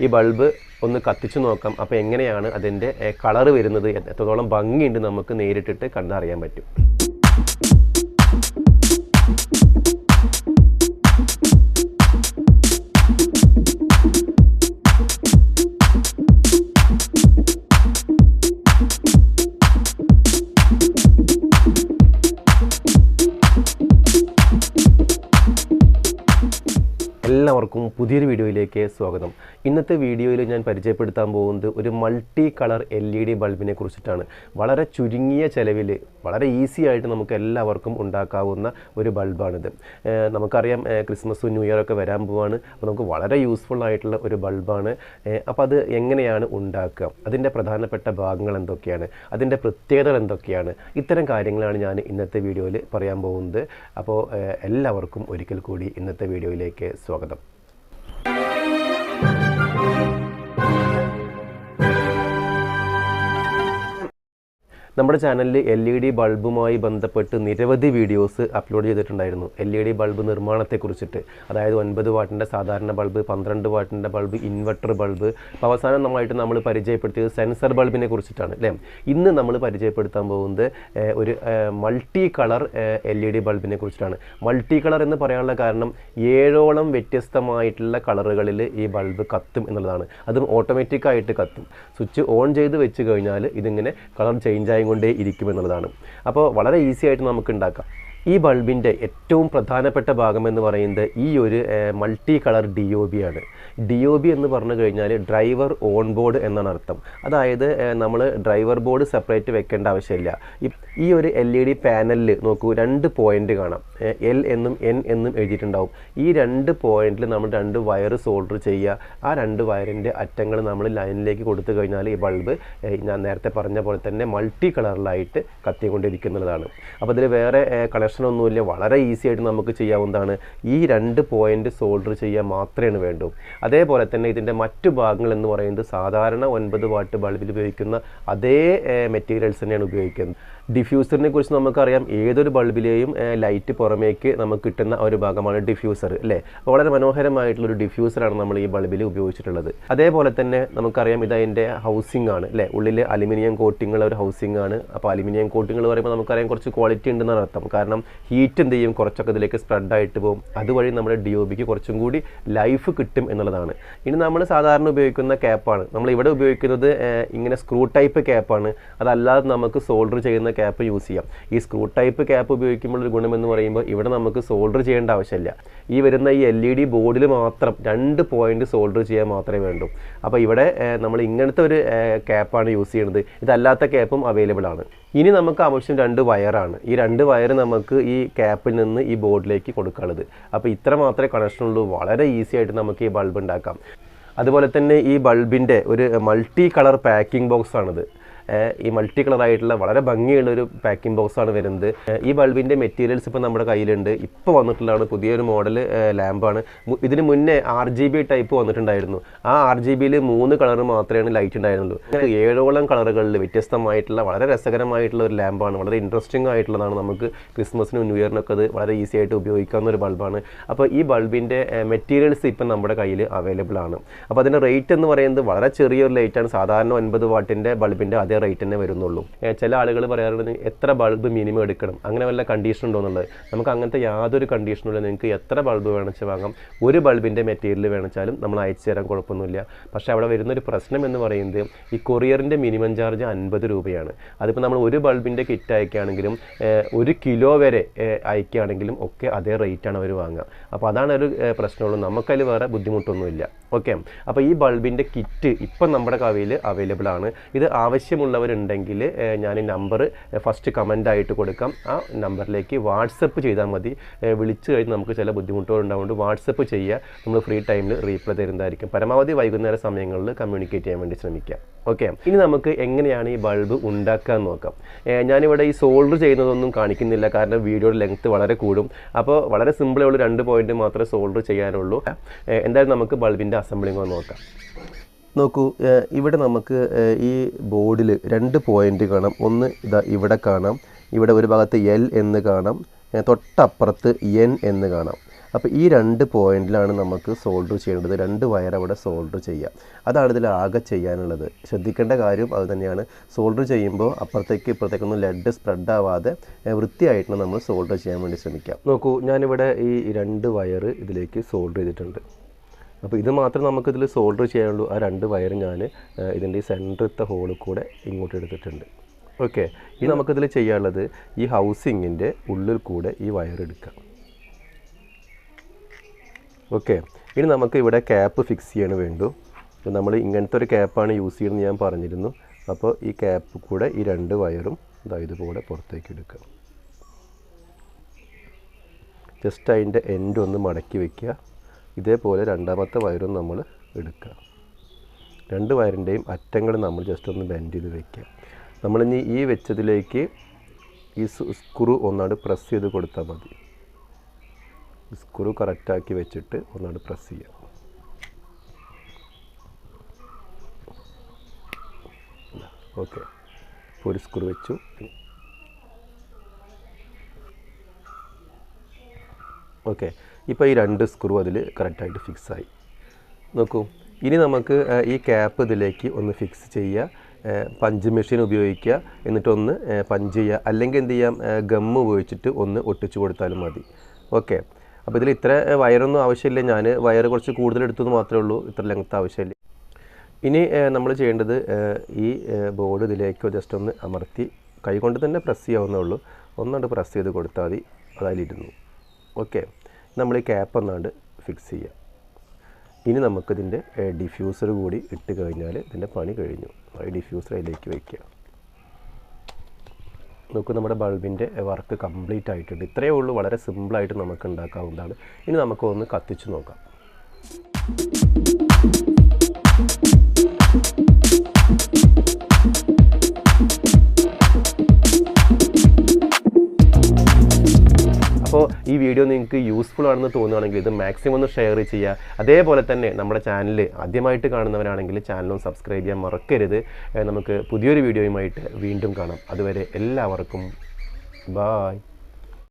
ഈ ബൾബ് ഒന്ന് കത്തിച്ചു നോക്കാം. അപ്പോൾ എങ്ങനെയാണ് അതിന്റെ കളർ വരുന്നത്? എത്രത്തോളം ഭംഗിയുണ്ട് നമുക്ക് നേരിട്ടിട്ട് കണ്ടറിയാൻ പറ്റും. എല്ലാവർക്കും പുതിയൊരു വീഡിയോയിലേക്ക് സ്വാഗതം. ഇന്നത്തെ വീഡിയോയിൽ ഞാൻ പരിചയപ്പെടുത്താൻ പോകുന്നത് ഒരു multi colour L E D ബൾബിനെ കുറിച്ചിട്ടാണ്. വളരെ ചുരുങ്ങിയ ചിലവിൽ വളരെ ഈസി ആയിട്ട് നമുക്ക് എല്ലാവർക്കും ഉണ്ടാക്കാവുന്ന ഒരു ബൾബാണിത്. നമുക്കറിയാം ക്രിസ്മസ് ന്യൂ ഇയർ ഒക്കെ വരാൻ പോവാണ്. അപ്പോൾ നമുക്ക് വളരെ യൂസ്ഫുൾ ആയിട്ടുള്ള ഒരു ബൾബാണ്. അപ്പോൾ അത് എങ്ങനെയാണ് ഉണ്ടാക്കുക? അതിന്റെ പ്രധാനപ്പെട്ട ഭാഗങ്ങൾ എന്തൊക്കെയാണ്? അതിന്റെ പ്രത്യേകതകൾ എന്തൊക്കെയാണ്? ഇത്തരം കാര്യങ്ങളാണ് ഞാൻ ഇന്നത്തെ വീഡിയോയിൽ പറയാൻ പോകുന്നത്. അപ്പോൾ എല്ലാവർക്കും ഒരിക്കൽ കൂടി ഇന്നത്തെ വീഡിയോയിലേക്ക് സ്വാഗതം സ്വാഗതം. നമ്മുടെ ചാനലിൽ എൽ ഇ ഡി ബൾബുമായി ബന്ധപ്പെട്ട് നിരവധി വീഡിയോസ് അപ്ലോഡ് ചെയ്തിട്ടുണ്ടായിരുന്നു. എൽ ഇ ഡി ബൾബ് നിർമ്മാണത്തെക്കുറിച്ചിട്ട് അതായത് ഒൻപത് വാട്ടിന്റെ സാധാരണ ബൾബ് പന്ത്രണ്ട് വാട്ടിന്റെ ബൾബ് ഇൻവെർട്ടർ ബൾബ്. അപ്പോൾ അവസാനം നമ്മളായിട്ട് നമ്മൾ പരിചയപ്പെടുത്തിയത് സെൻസർ ബൾബിനെ കുറിച്ചിട്ടാണ് അല്ലേ? ഇന്ന് നമ്മൾ പരിചയപ്പെടുത്താൻ പോകുന്നത് ഒരു multi colour L E D ബൾബിനെ കുറിച്ചിട്ടാണ്. മൾട്ടി കളർ എന്ന് പറയാനുള്ള കാരണം ഏഴോളം വ്യത്യസ്തമായിട്ടുള്ള കളറുകളിൽ ഈ ബൾബ് കത്തും എന്നുള്ളതാണ്. അതും ഓട്ടോമാറ്റിക്കായിട്ട് കത്തും. സ്വിച്ച് ഓൺ ചെയ്ത് വെച്ച് കഴിഞ്ഞാൽ ഇതിങ്ങനെ കളർ ചേഞ്ച് ആയിക്കൊണ്ടേ ഇരിക്കുമെന്നുള്ളതാണ്. അപ്പോൾ വളരെ ഈസി ആയിട്ട് നമുക്ക് ഉണ്ടാക്കാം ഈ ബൾബിന്റെ ഏറ്റവും പ്രധാനപ്പെട്ട ഭാഗം എന്ന് പറയുന്നത് ഈ ഒരു multi colour D O B ആണ്. ഡി ഒ ബി എന്ന് പറഞ്ഞു കഴിഞ്ഞാൽ ഡ്രൈവർ ഓൺ ബോർഡ് എന്നാണ് അർത്ഥം. അതായത് നമ്മൾ ഡ്രൈവർ ബോർഡ് സെപ്പറേറ്റ് വെക്കേണ്ട ആവശ്യമില്ല. ഈ- ഒരു എൽ ഇ ഡി പാനലിൽ നോക്കൂ രണ്ട് പോയിന്റ് കാണാം. എൽ എന്നും എൻ എന്നും എഴുതിയിട്ടുണ്ടാവും. ഈ രണ്ട് പോയിന്റിൽ നമ്മൾ രണ്ട് വയർ സോൾഡർ ചെയ്യുക. ആ രണ്ട് വയറിന്റെ അറ്റങ്ങൾ നമ്മൾ ലൈനിലേക്ക് കൊടുത്തു കഴിഞ്ഞാൽ ഈ ബൾബ് ഞാൻ നേരത്തെ പറഞ്ഞ പോലെ തന്നെ മൾട്ടി കളറിലായിട്ട് കത്തിക്കൊണ്ടിരിക്കുന്നതാണ്. അപ്പോൾ ഇതിൽ വേറെ കണക്ഷനൊന്നുമില്ല വളരെ ഈസി ആയിട്ട് നമുക്ക് ചെയ്യാവുന്നതാണ്. ഈ രണ്ട് പോയിന്റ് സോൾഡർ ചെയ്യാൻ മാത്രമേ വേണ്ടൂ. അതേപോലെ തന്നെ ഇതിന്റെ മറ്റു ഭാഗങ്ങൾ എന്ന് പറയുന്നത് സാധാരണ ഒൻപത് വാട്ട് ബൾബിൽ ഉപയോഗിക്കുന്ന അതേ മെറ്റീരിയൽസ് തന്നെയാണ് ഉപയോഗിക്കുന്നത്. ഡിഫ്യൂസറിനെ കുറിച്ച് നമുക്കറിയാം. ഏതൊരു ബൾബിലെയും ലൈറ്റ് പുറമേക്ക് നമുക്ക് കിട്ടുന്ന ഒരു ഭാഗമാണ് ഡിഫ്യൂസർ അല്ലേ? വളരെ മനോഹരമായിട്ടുള്ള ഒരു ഡിഫ്യൂസറാണ് നമ്മൾ ഈ ബൾബിൽ ഉപയോഗിച്ചിട്ടുള്ളത്. അതേപോലെ തന്നെ നമുക്കറിയാം ഇത് അതിന്റെ ഹൗസിംഗ് ആണ് അല്ലേ? ഉള്ളിൽ അലുമിനിയം കോട്ടിങ്ങുള്ള ഒരു ഹൗസിംഗ് ആണ്. അപ്പോൾ അലുമിനിയം കോട്ടിങ്ങൾ പറയുമ്പോൾ നമുക്കറിയാം കുറച്ച് ക്വാളിറ്റി ഉണ്ടെന്നാണ് അർത്ഥം കാരണം ഹീറ്റ് എന്ത് ചെയ്യും? കുറച്ചൊക്കെ ഇതിലേക്ക് സ്പ്രെഡായിട്ട് പോകും. അതുവഴി നമ്മുടെ ഡി ഒ ബിക്ക് കുറച്ചും കൂടി ലൈഫ് കിട്ടും എന്നുള്ളതാണ്. ഇനി നമ്മൾ സാധാരണ ഉപയോഗിക്കുന്ന ക്യാപ്പാണ് നമ്മൾ ഇവിടെ ഉപയോഗിക്കുന്നത് ഇങ്ങനെ സ്ക്രൂ ടൈപ്പ് ക്യാപ്പാണ് അതല്ലാതെ നമുക്ക് സോൾഡർ ചെയ്യുന്ന ക്യാപ്പ് യൂസ് ചെയ്യാം. ഈ സ്ക്രൂ ടൈപ്പ് ക്യാപ്പ് ഉപയോഗിക്കുമ്പോൾ ഒരു ഗുണമെന്ന് പറയുമ്പോൾ ഇവിടെ നമുക്ക് സോൾഡർ ചെയ്യേണ്ട ആവശ്യമില്ല. ഈ വരുന്ന ഈ എൽ ഇ ഡി ബോർഡിൽ മാത്രം രണ്ട് പോയിന്റ് സോൾഡർ ചെയ്യാൻ മാത്രമേ വേണ്ടൂ. അപ്പോൾ ഇവിടെ നമ്മൾ ഇങ്ങനത്തെ ഒരു ക്യാപ്പാണ് യൂസ് ചെയ്യുന്നത്. ഇതല്ലാത്ത ക്യാപ്പും അവൈലബിൾ ആണ്. ഇനി നമുക്ക് ആവശ്യം രണ്ട് വയറാണ് ഈ രണ്ട് വയർ നമുക്ക് ഈ ക്യാപ്പിൽ നിന്ന് ഈ ബോർഡിലേക്ക് കൊടുക്കാനുള്ളത്. അപ്പോൾ ഇത്ര മാത്രമേ കണക്ഷൻ ഉള്ളൂ. വളരെ ഈസി ആയിട്ട് നമുക്ക് ഈ ബൾബ് ഉണ്ടാക്കാം. അതുപോലെ തന്നെ ഈ ബൾബിന്റെ ഒരു മൾട്ടി കളർ പാക്കിംഗ് ബോക്സ് ആണിത്. ഈ മൾട്ടി കളർ ആയിട്ടുള്ള വളരെ ഭംഗിയുള്ള ഒരു പാക്കിംഗ് ബോക്സ് ആണ് വരുന്നത്. ഈ ബൾബിന്റെ മെറ്റീരിയൽസ് ഇപ്പോൾ നമ്മുടെ കയ്യിലുണ്ട്. ഇപ്പോൾ വന്നിട്ടുള്ളതാണ് പുതിയൊരു മോഡൽ ലാമ്പാണ് ഇതിന് മുന്നേ ആർ ജി ബി ടൈപ്പ് വന്നിട്ടുണ്ടായിരുന്നു. ആ ആർ ജി ബിയിൽ മൂന്ന് കളർ മാത്രമേ ലൈറ്റ് ഉണ്ടായിരുന്നുള്ളൂ. ഏഴോളം കളറുകളിൽ വ്യത്യസ്തമായിട്ടുള്ള വളരെ രസകരമായിട്ടുള്ള ഒരു ലാമ്പാണ് വളരെ ഇൻട്രസ്റ്റിംഗ് ആയിട്ടുള്ളതാണ് നമുക്ക് ക്രിസ്മസിനും ന്യൂ ഇയറിനൊക്കെ അത് വളരെ ഈസി ആയിട്ട് ഉപയോഗിക്കാവുന്ന ഒരു ബൾബാണ് അപ്പോൾ ഈ ബൾബിന്റെ മെറ്റീരിയൽസ് ഇപ്പം നമ്മുടെ കയ്യിൽ അവൈലബിൾ ആണ്. അപ്പോൾ അതിന്റെ റേറ്റ് എന്ന് പറയുന്നത് വളരെ ചെറിയൊരു ലൈറ്റാണ് സാധാരണ ഒൻപത് വാട്ടിന്റെ ബൾബിന്റെ അതേ റേറ്റ് തന്നെ വരുന്നുള്ളൂ. ചില ആളുകൾ പറയാറുണ്ട് എത്ര ബൾബ് മിനിമം എടുക്കണം? അങ്ങനെ വല്ല കണ്ടീഷൻ ഉണ്ടോ എന്നുള്ളത്? നമുക്ക് അങ്ങനത്തെ യാതൊരു കണ്ടീഷനും ഇല്ല. നിങ്ങൾക്ക് എത്ര ബൾബ് വേണമെന്ന് വാങ്ങാം. ഒരു ബൾബിന്റെ മെറ്റീരിയൽ വേണമെച്ചാലും നമ്മൾ അയച്ചു തരാൻ കുഴപ്പമൊന്നുമില്ല. പക്ഷേ അവിടെ വരുന്നൊരു പ്രശ്നം എന്ന് പറയുന്നത് ഈ കൊറിയറിന്റെ മിനിമം ചാർജ് അൻപത് രൂപയാണ്. അതിപ്പോൾ നമ്മൾ ഒരു ബൾബിന്റെ കിറ്റ് അയക്കുകയാണെങ്കിലും ഒരു കിലോ വരെ അയക്കുകയാണെങ്കിലും ഒക്കെ അതേ റേറ്റാണ് അവർ വാങ്ങുക. അപ്പോൾ അതാണ് ഒരു പ്രശ്നമുള്ളൂ. നമുക്കതിൽ വേറെ ബുദ്ധിമുട്ടൊന്നുമില്ല. ഓക്കെ അപ്പോൾ ഈ ബൾബിന്റെ കിറ്റ് ഇപ്പം നമ്മുടെ കവയിൽ അവൈലബിൾ ആണ്. ഇത് ആവശ്യമുള്ളവരുണ്ടെങ്കിൽ ഞാൻ നമ്പർ ഫസ്റ്റ് കമന്റ് ആയിട്ട് കൊടുക്കാം. ആ നമ്പറിലേക്ക് വാട്സപ്പ് ചെയ്താൽ മതി. വിളിച്ചു കഴിഞ്ഞ് നമുക്ക് ചില ബുദ്ധിമുട്ടുകൾ ഉണ്ടാവുകൊണ്ട് വാട്സപ്പ് ചെയ്യുക. നമ്മൾ ഫ്രീ ടൈമിൽ റീപ്ലൈ തരുന്നതായിരിക്കും. പരമാവധി വൈകുന്നേര സമയങ്ങളിൽ കമ്മ്യൂണിക്കേറ്റ് ചെയ്യാൻ വേണ്ടി ശ്രമിക്കുക. ഓക്കെ ഇനി നമുക്ക് എങ്ങനെയാണ് ഈ ബൾബ് ഉണ്ടാക്കാൻ നോക്കാം. ഞാനിവിടെ ഈ സോൾഡർ ചെയ്യുന്നതൊന്നും കാണിക്കുന്നില്ല. കാരണം വീഡിയോയുടെ ലെങ്ത്ത് വളരെ കൂടും. അപ്പോൾ വളരെ സിമ്പിളേ ഉള്ളൂ രണ്ട് പോയിന്റ് മാത്രമേ സോൾഡർ ചെയ്യാനുള്ളൂ. എന്തായാലും നമുക്ക് ബൾബിന്റെ അസംബ്ലിങ് ഒന്ന് നോക്കാം. നോക്കൂ ഇവിടെ നമുക്ക് ഈ ബോർഡിൽ രണ്ട് പോയിന്റ് കാണാം. ഒന്ന് ഇതാ ഇവിടെ കാണാം. ഇവിടെ ഒരു ഭാഗത്ത് എൽ എന്ന് കാണാം. തൊട്ടപ്പുറത്ത് എൻ എന്ന് കാണാം. അപ്പോൾ ഈ രണ്ട് പോയിന്റിലാണ് നമുക്ക് സോൾഡർ ചെയ്യേണ്ടത്. രണ്ട് വയർ അവിടെ സോൾഡർ ചെയ്യുക അതാണ് ഇതിൽ ആകെ ചെയ്യാനുള്ളത്. ശ്രദ്ധിക്കേണ്ട കാര്യം അത് തന്നെയാണ്. സോൾഡർ ചെയ്യുമ്പോൾ അപ്പുറത്തേക്ക് ഇപ്പുറത്തേക്കൊന്നും ലെഡ് സ്പ്രെഡ് ആവാതെ വൃത്തിയായിട്ടാണ് നമ്മൾ സോൾഡർ ചെയ്യാൻ വേണ്ടി ശ്രമിക്കാം. നോക്കൂ ഞാനിവിടെ ഈ രണ്ട് വയർ ഇതിലേക്ക് സോൾഡർ ചെയ്തിട്ടുണ്ട്. അപ്പോൾ ഇത് മാത്രം നമുക്കിതിൽ സോൾഡർ ചെയ്യാനുള്ളൂ. ആ രണ്ട് വയർ ഞാൻ ഇതിന്റെ ഈ സെന്ററത്തെ ഹോളിൽ കൂടെ ഇങ്ങോട്ട് എടുത്തിട്ടുണ്ട്. ഓക്കെ ഇനി നമുക്കിതിൽ ചെയ്യാനുള്ളത് ഈ ഹൗസിങ്ങിന്റെ ഉള്ളിൽ കൂടെ ഈ വയർ എടുക്കാം ഓക്കെ ഇനി നമുക്ക് ഇവിടെ ക്യാപ്പ് ഫിക്സ് ചെയ്യാണ് വേണ്ടു. അപ്പോൾ നമ്മൾ ഇങ്ങനത്തെ ഒരു ക്യാപ്പാണ് യൂസ് ചെയ്യുന്നത് ഞാൻ പറഞ്ഞിരുന്നു. അപ്പോൾ ഈ ക്യാപ്പ് കൂടെ ഈ രണ്ട് വയറും ഇതാ ഇതുപോലെ പുറത്തേക്ക് എടുക്കുക. ജസ്റ്റ് അതിന്റെ എൻഡ് ഒന്ന് മടക്കി വെക്കുക. ഇതേപോലെ രണ്ടാമത്തെ വയറും നമ്മൾ എടുക്കുക. രണ്ട് വയറിന്റെയും അറ്റങ്ങൾ നമ്മൾ ജസ്റ്റ് ഒന്ന് ബെൻഡ് ചെയ്ത് വെക്കുക. നമ്മളിനി ഈ വെച്ചതിലേക്ക് ഈ സ്ക്രൂ ഒന്നാട് പ്രസ് ചെയ്ത് കൊടുത്താൽ മതി. സ്ക്രൂ കറക്റ്റാക്കി വെച്ചിട്ട് ഒന്നാട് പ്രസ് ചെയ്യാം ഓക്കെ ഒരു സ്ക്രൂ വെച്ചു. ഓക്കെ. ഇപ്പോൾ ഈ രണ്ട് സ്ക്രൂ അതിൽ കറക്റ്റായിട്ട് ഫിക്സ് ആയി. നോക്കൂ. ഇനി നമുക്ക് ഈ ക്യാപ്പ് ഇതിലേക്ക് ഒന്ന് ഫിക്സ് ചെയ്യുക പഞ്ച് മെഷീൻ ഉപയോഗിക്കുക. എന്നിട്ടൊന്ന് പഞ്ച് ചെയ്യുക അല്ലെങ്കിൽ എന്ത് ചെയ്യാം? ഗമ്മ് ഉപയോഗിച്ചിട്ട് ഒന്ന് ഒട്ടിച്ചു കൊടുത്താലും മതി. ഓക്കെ. അപ്പോൾ ഇതിൽ ഇത്ര വയറൊന്നും ആവശ്യമില്ല ഞാൻ വയർ കുറച്ച് കൂടുതൽ എടുത്തെന്ന് മാത്രമേ ഉള്ളൂ. ഇത്ര ലെങ്ത്ത് ആവശ്യമില്ല. ഇനി നമ്മൾ ചെയ്യേണ്ടത് ഈ ബോർഡ് ഇതിലേക്ക് ജസ്റ്റ് ഒന്ന് അമർത്തി. കൈ കൊണ്ട് തന്നെ പ്രസ് ചെയ്യാവുന്നേ ഉള്ളൂ. ഒന്നുകൊണ്ട് പ്രസ് ചെയ്ത് കൊടുത്താൽ മതി. അതിലിരുന്നു ഓക്കെ. നമ്മൾ ഈ ക്യാപ്പ് ഒന്നാണ്ട് ഫിക്സ് ചെയ്യുക ഇനി നമുക്കിതിന്റെ ഡിഫ്യൂസർ കൂടി ഇട്ട് കഴിഞ്ഞാൽ ഇതിന്റെ പണി കഴിഞ്ഞു. ഈ ഡിഫ്യൂസർ അതിലേക്ക് വയ്ക്കുക. നോക്കൂ നമ്മുടെ ബൾബിന്റെ വർക്ക് കംപ്ലീറ്റ് ആയിട്ടുണ്ട്. ഇത്രയേ ഉള്ളൂ. വളരെ സിമ്പിളായിട്ട് നമുക്ക് ഉണ്ടാക്കാവുന്നതാണ്. ഇനി നമുക്കൊന്ന് കത്തിച്ച് നോക്കാം. ഈ വീഡിയോ നിങ്ങൾക്ക് യൂസ്ഫുൾ ആണെന്ന് തോന്നുകയാണെങ്കിൽ ഇത് മാക്സിമം ഒന്ന് ഷെയർ ചെയ്യുക. അതേപോലെ തന്നെ നമ്മുടെ ചാനൽ ആദ്യമായിട്ട് കാണുന്നവരാണെങ്കിൽ ചാനലും സബ്സ്ക്രൈബ് ചെയ്യാൻ മറക്കരുത്. നമുക്ക് പുതിയൊരു വീഡിയോയുമായിട്ട് വീണ്ടും കാണാം. അതുവരെ എല്ലാവർക്കും ബായ്